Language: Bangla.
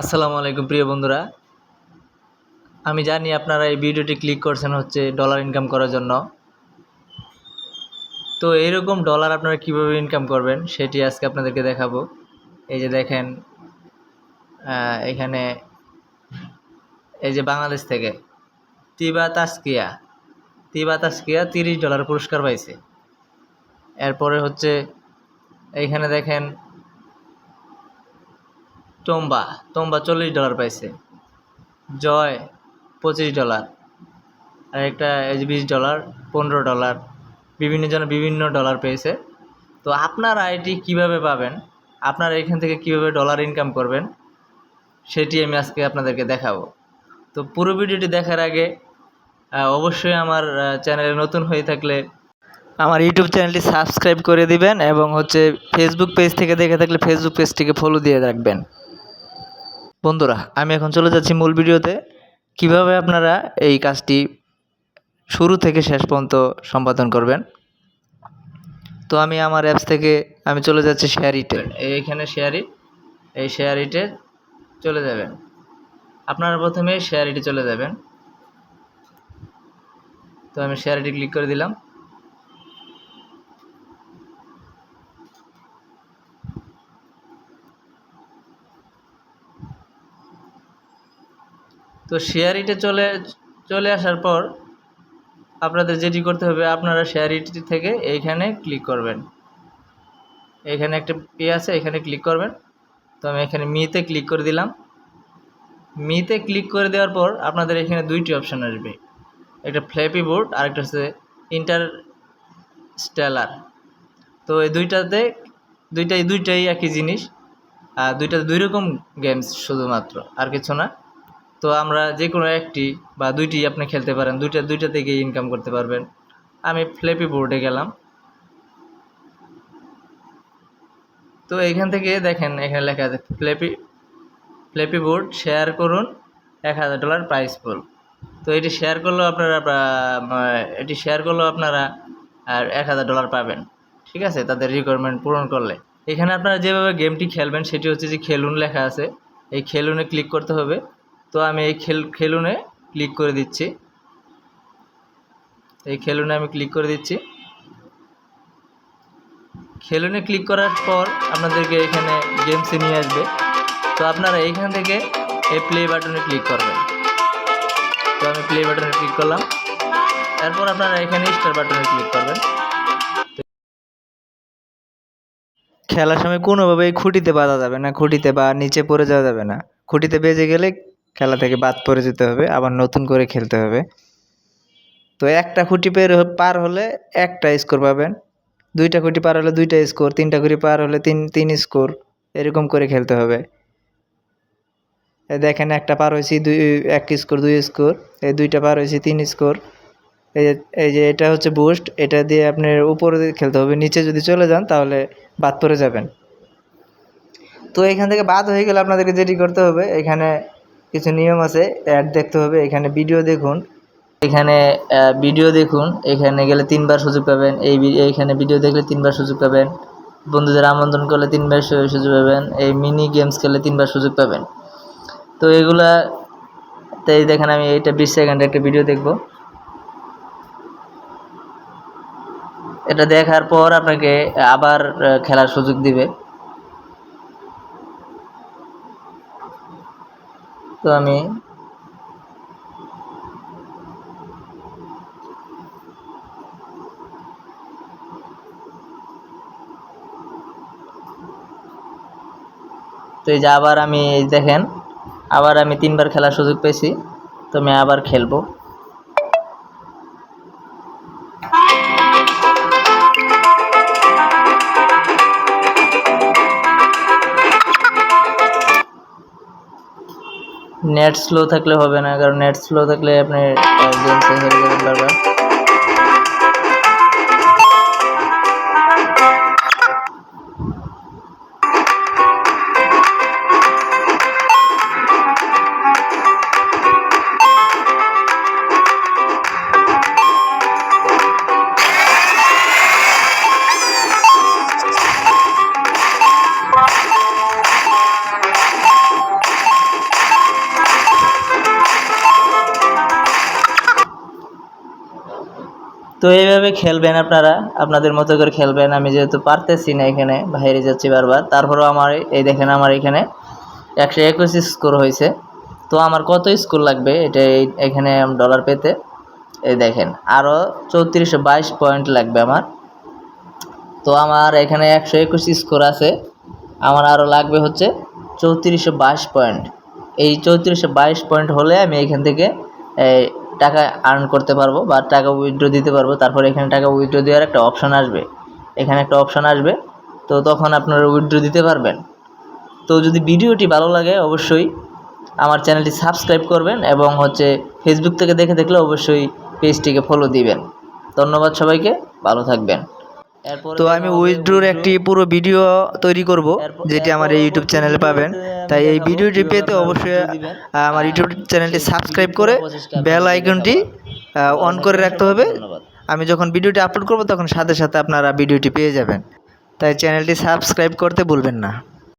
আসসালামু আলাইকুম, প্রিয় বন্ধুরা। আমি জানি আপনারা এই ভিডিওটি ক্লিক করছেন হচ্ছে ডলার ইনকাম করার জন্য। তো এইরকম ডলার আপনারা কীভাবে ইনকাম করবেন, সেটি আজকে আপনাদেরকে দেখাবো। এই যে দেখেন এখানে এই যে বাংলাদেশ থেকে তিবা তাস্কিয়া তিবা তাস্কিয়া তিরিশ ডলার পুরস্কার পাইছে। এরপরে হচ্ছে, এইখানে দেখেন তোম্বা তোম্বা চল্লিশ ডলার পাইছে। জয়, পঁচিশ ডলার আর একটা বিশ ডলার পনেরো ডলার বিভিন্ন জন বিভিন্ন ডলার পেয়েছে। তো আপনারা এটি কীভাবে পাবেন? আপনারা এখান থেকে কীভাবে ডলার ইনকাম করবেন? সেটি আমি আজকে আপনাদেরকে দেখাবো। তো পুরো ভিডিওটি দেখার আগে অবশ্যই আমার চ্যানেলে নতুন হয়ে থাকলে আমার ইউটিউব চ্যানেলটি সাবস্ক্রাইব করে দিবেন এবং হচ্ছে ফেসবুক পেজ থেকে দেখে থাকলে ফেসবুক পেজটিকে ফলো দিয়ে রাখবেন। বন্ধুরা, আমি এখন চলে যাচ্ছি মূল ভিডিওতে। কীভাবে আপনারা এই কাজটি শুরু থেকে শেষ পর্যন্ত সম্পাদন করবেন? তো আমি আমার অ্যাপস থেকে আমি চলে যাচ্ছি শেয়ার ইটে এইখানে শেয়ার ইট এই শেয়ার ইটে চলে যাবেন। আপনারা প্রথমে শেয়ার ইটে চলে যাবেন। তো আমি শেয়ার ইটে ক্লিক করে দিলাম। তো শেয়ার ইটে চলে চলে আসার পর আপনাদের যেটি করতে হবে, আপনারা শেয়ার ইট থেকে এইখানে ক্লিক করবেন। এখানে একটা পে আছে, এখানে ক্লিক করবেন। তো আমি এখানে মিতে ক্লিক করে দিলাম। মিতে ক্লিক করে দেওয়ার পর আপনাদের এখানে দুইটি অপশান আসবে। একটা ফ্ল্যাপি বোর্ড আর একটা হচ্ছে ইন্টার স্টেলার তো এই দুইটাতে, দুইটাই দুইটাই একই জিনিস। আর দুইটাতে দুই রকম গেমস শুধুমাত্র, আর কিছু না। তো আমরা যে কোনো একটি বা দুইটি আপনি খেলতে পারেন, দুইটা দুইটা থেকে ইনকাম করতে পারবেন। আমি ফ্লেপি বোর্ডে গেলাম। তো এখান থেকে দেখেন, এখানে লেখা আছে ফ্লেপি ফ্লেপি বোর্ড শেয়ার করুন, এক হাজার ডলার প্রাইস পুল তো এটি শেয়ার করলেও আপনারা এটি শেয়ার করলেও আপনারা, আর এক হাজার ডলার পাবেন। ঠিক আছে? তাদের রিকোয়ারমেন্ট পূরণ করলে। এখানে আপনারা যেভাবে গেমটি খেলবেন, সেটি হচ্ছে যে খেলুন লেখা আছে। এই খেলুনে ক্লিক করতে হবে। তো আমি এই খেল, খেলুনে ক্লিক করে দিচ্ছি। এই খেলুনে আমি ক্লিক করে দিচ্ছি। খেলুনে ক্লিক করার পর আপনাদেরকে এখানে গেমসে নিয়ে আসবে। তো আপনারা এইখান থেকে এই প্লে বাটনে ক্লিক করবেন। তো আমি প্লে বাটনে ক্লিক করলাম। তারপর আপনারা এখানে স্টার বাটনে ক্লিক করবেন। খেলার সময় কোনোভাবেই খুঁটিতে বাঁধা যাবে না, খুঁটিতে বা নিচে পড়ে যাওয়া যাবে না। খুঁটিতে বেজে গেলে খেলা থেকে বাদ পড়ে যেতে হবে, আবার নতুন করে খেলতে হবে। তো একটা খুঁটি পের পার হলে একটা স্কোর পাবেন। দুইটা খুঁটি পার হলে দুইটা স্কোর তিনটা খুঁটি পার হলে তিন তিন স্কোর এরকম করে খেলতে হবে। দেখেন একটা পার হয়েছি দুই, এক স্কোর দুই স্কোর এই দুইটা পার হয়েছি তিন স্কোর এই যে এই যে এটা হচ্ছে বুস্ট এটা দিয়ে আপনার উপরে খেলতে হবে, নিচে যদি চলে যান তাহলে বাদ পড়ে যাবেন। তো এখান থেকে বাদ হয়ে গেলে আপনাদেরকে যেটি করতে হবে, এখানে কিছু নিয়ম আছে অ্যাড দেখতে হবে। এখানে ভিডিও দেখুন। এখানে ভিডিও দেখুন। এখানে গেলে তিনবার সুযোগ পাবেন। এই এইখানে ভিডিও দেখলে তিনবার সুযোগ পাবেন। বন্ধুদের আমন্ত্রণ করলে তিনবার সুযোগ পাবেন। এই মিনি গেমস খেলে তিনবার সুযোগ পাবেন। তো এগুলা, তাই দেখেন আমি এইটা বিশ সেকেন্ডের একটা ভিডিও দেখব। এটা দেখার পর আপনাকে আবার খেলার সুযোগ দিবে। তো আমি তো এই যে আবার আমি দেখেন, আবার আমি তিনবার খেলার সুযোগ পেয়েছি, তো আমি আবার খেলব। নেট স্লো থাকলে হবে না কারণ নেট স্লো থাকলে আপনি গেমসে হেরে যাবেন বারবার। তো এইভাবে খেলবেন আপনারা, আপনাদের মতো করে খেলবেন, আমি যেহেতু পারতেছি না এখানে, বাইরে যাচ্ছি বারবার, তারপরেও আমার এই দেখেন আমার এখানে একশো একুশ স্কোর হয়েছে। তো আমার কত স্কোর লাগবে? এটা এখানে ডলার পেতে, এই দেখেন আরও চৌত্রিশশো বাইশ পয়েন্ট লাগবে আমার। তো আমার এখানে একশো একুশ স্কোর আছে, আমার আরও লাগবে হচ্ছে চৌত্রিশশো বাইশ পয়েন্ট। এই চৌত্রিশশো বাইশ পয়েন্ট হলে আমি এখান থেকে টাকা আর্ন করতে পারব বা টাকা উইথড্র দিতে পারব, তারপরে এখানে টাকা উইথড্র দেওয়ার একটা অপশান আসবে। এখানে একটা অপশান আসবে, তো তখন আপনারা উইথড্র দিতে পারবেন। তো যদি ভিডিওটি ভালো লাগে অবশ্যই আমার চ্যানেলটি সাবস্ক্রাইব করবেন এবং হচ্ছে ফেসবুক থেকে দেখে দেখলে অবশ্যই পেজটিকে ফলো দিবেন। ধন্যবাদ সবাইকে, ভালো থাকবেন। তো আমি উইথড্রোর একটি পুরো ভিডিও তৈরি করব যেটি আমার এই ইউটিউব চ্যানেলে পাবেন। তাই এই ভিডিওটি পেতে অবশ্যই আমার ইউটিউব চ্যানেলটি সাবস্ক্রাইব করে বেল আইকনটি অন করে রাখতে হবে। আমি যখন ভিডিওটি আপলোড করব তখন সাথে সাথে আপনারা ভিডিওটি পেয়ে যাবেন। তাই চ্যানেলটি সাবস্ক্রাইব করতে ভুলবেন না।